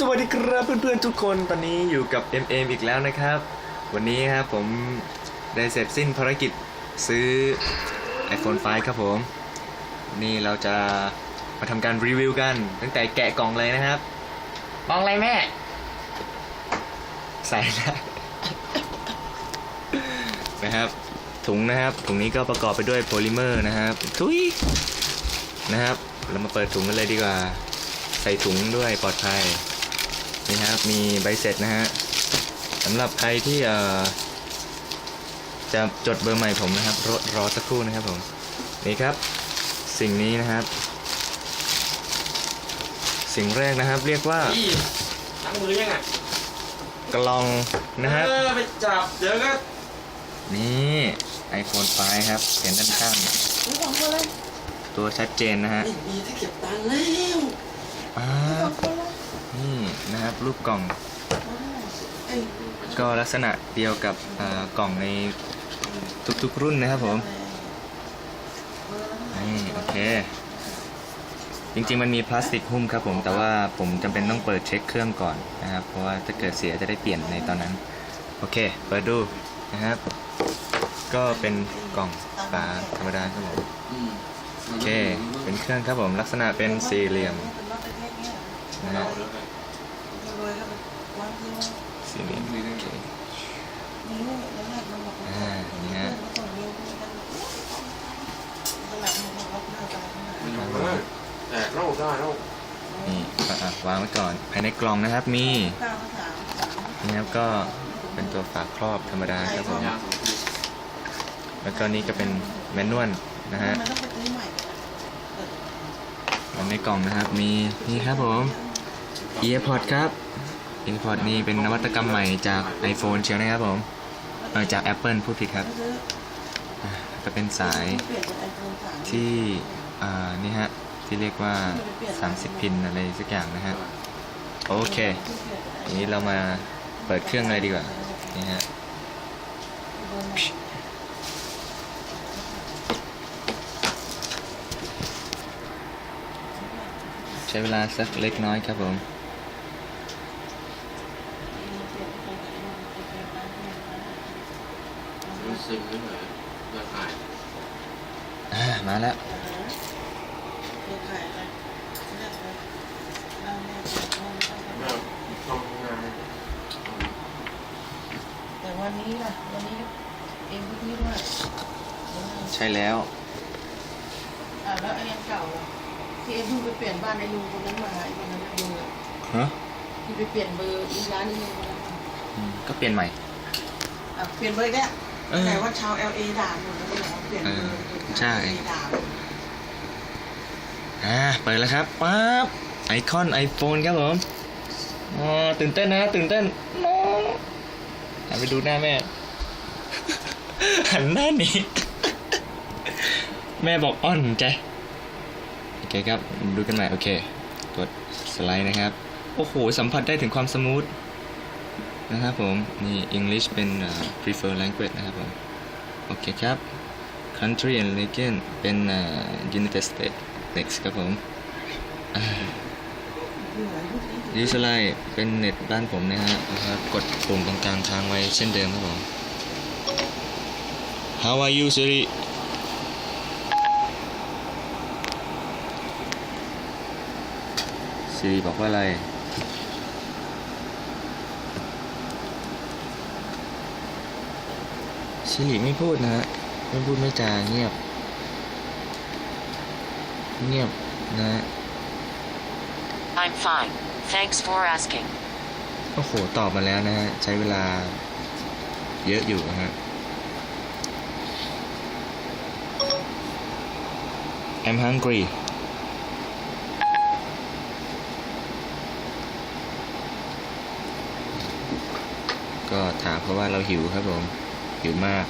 สวัสดีครับเพื่อนๆทุกคนตอนนี้อยู่กับ MM อีกแล้วนะครับ วันนี้ครับผมได้เสร็จสิ้นภารกิจซื้อ iPhone 5 ครับผม นี่เราจะมาทำการรีวิวกัน ตั้งแต่แกะกล่องเลยนะครับกล่องอะไรแม่ ใส่ได้ นะครับถุงนะครับถุงนี้ก็ประกอบไปด้วยโพลิเมอร์นะครับทุยนะครับ เรามาเปิดถุงกันเลยดีกว่า ใส่ถุงด้วยปลอดภัย นี่ครับมีใบเสร็จนะฮะสำหรับใครที่เอ่อจะจดเบอร์ใหม่ผมนะครับรอรอสักครู่นะครับผมนี่ครับสิ่งนี้นะครับ สิ่งแรกนะครับ เรียกว่าพี่ตั้งมือยังอะกล่องนะฮะเออไปจับเดี๋ยวก็นี่ iPhone 5ครับเขียนด้านข้างไม่ต้องมาเลยตัวชัดเจนนะฮะไม่มีที่เก็บตังค์แล้วอ่าต้องมาเลย นี่นะครับรูปกล่องไอ้ก็ลักษณะเดียวกับเอ่อกล่องในทุกๆรุ่นนะครับผมนี่โอเค จริงๆมันมีพลาสติกหุ้มครับผม แต่ว่าผมจำเป็นต้องเปิดเช็คเครื่องก่อนนะครับ เพราะว่าถ้าเกิดเสียจะได้เปลี่ยนในตอนนั้น โอเค เปิดดูนะครับ ก็เป็นกล่องฝาธรรมดาครับผมโอเค เป็นเครื่องครับผม ลักษณะเป็นสี่เหลี่ยมนะฮะ สี่เหลี่ยมโอเคอ่านี่ฮะแต่เล่าได้เล่านี่อะอะวางไว้ก่อน ภายในกล่องนะครับมีนี่ครับก็เป็นตัวฝาครอบธรรมดาครับผมแล้วก็นี่ก็เป็นแมนนวลนะฮะมันต้องไปซื้อใหม่แล้วในกล่องนะครับมีนี่ครับผม EarPod ครับ EarPod นี่เป็นนวัตกรรมใหม่จาก iPhone เชียวนะครับผมเออจาก Apple พูดผิดครับซื้ออะเป็นสายที่อ่านี่ฮะ ที่เรียกว่า 30 พินอะไรสักอย่างนะฮะ โอเคทีนี้เรามาเปิดเครื่องเลยดีกว่า นี่ฮะใช้เวลาสักเล็กน้อยครับผม มัน ซึมไม่เหมือนราคาอ่ามาแล้วไม่ทำงานแต่วันนี้ล่ะ วันนี้เองพี่ด้วยใช่แล้ว อ่าแล้วไอ้ยังเก่าล่ะที่เองเพิ่งไปเปลี่ยนบ้านไอ้ลุงคนนั้นมาไอ้คนนั้นลุงฮะที่ไปเปลี่ยนเบอร์อีร้านนี้ลุงคนนั้นอืมก็เปลี่ยนใหม่ อะเปลี่ยนเบอร์แกเออ แต่ว่าชาว LA ด่าหมดเลยบอกเปลี่ยนเบอร์เออใช่ ด่าอ่าเปิดแล้วครับปั๊บไอคอน iPhone ครับผมอ๋อตื่นเต้นนะ ตื่นเต้นน้องหันไปดูหน้าแม่ หันหน้าหนีแม่บอกอ่อนใจโอเคครับ ดูกันใหม่ โอเค กดสไลด์นะครับ โอ้โห สัมผัสได้ถึงความสมูท นะครับผมนี่ English เป็นเอ่อ prefer language นะครับผม โอเคครับ country and region เป็นเอ่อ United States next ครับผม Usually เป็นเน็ตบ้านผมนะฮะนะครับกดปุ่มตรงกลางค้างไว้เช่นเดิมครับผม How are you Siri ซีรีบอกว่าอะไร ซิริไม่พูดนะฮะไม่พูดไม่จาเงียบ เงียบนะฮะ I'm fine. Thanks for asking. โอ้โห ตอบมาแล้วนะฮะ ใช้เวลาเยอะอยู่นะฮะ I'm hungry ก็ถามเพราะว่าเราหิวครับผม หิวมาก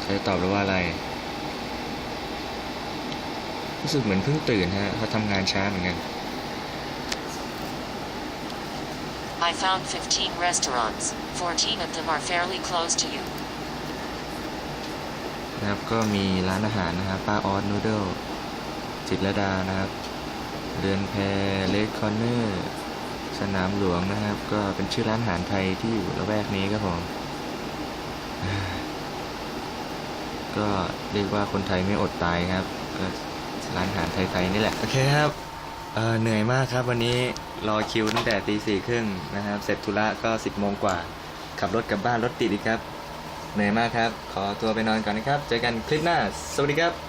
เขาจะตอบเราว่าอะไร รู้สึกเหมือนเพิ่งตื่นฮะเขาทำงานช้าเหมือนกัน I found 15 restaurants. 14 of them are fairly close to you. นะครับก็มีร้านอาหารนะครับป้าออสนูเดิลจิตรลดานะครับเรือนแพเลดคอนเนอร์ สนามหลวงนะครับ ก็เป็นชื่อร้านอาหารไทยที่อยู่ละแวกนี้ครับผมก็เรียกว่าคนไทยไม่อดตายครับ ก็ร้านอาหารไทยๆนี่แหละ โอเคครับเอ่อเหนื่อยมากครับวันนี้รอคิวตั้งแต่ตีสี่ครึ่งนะครับ เสร็จธุระก็สิบโมงกว่า ขับรถกลับบ้านรถติดอีกครับ เหนื่อยมากครับ ขอตัวไปนอนก่อนนะครับ เจอกันคลิปหน้า สวัสดีครับ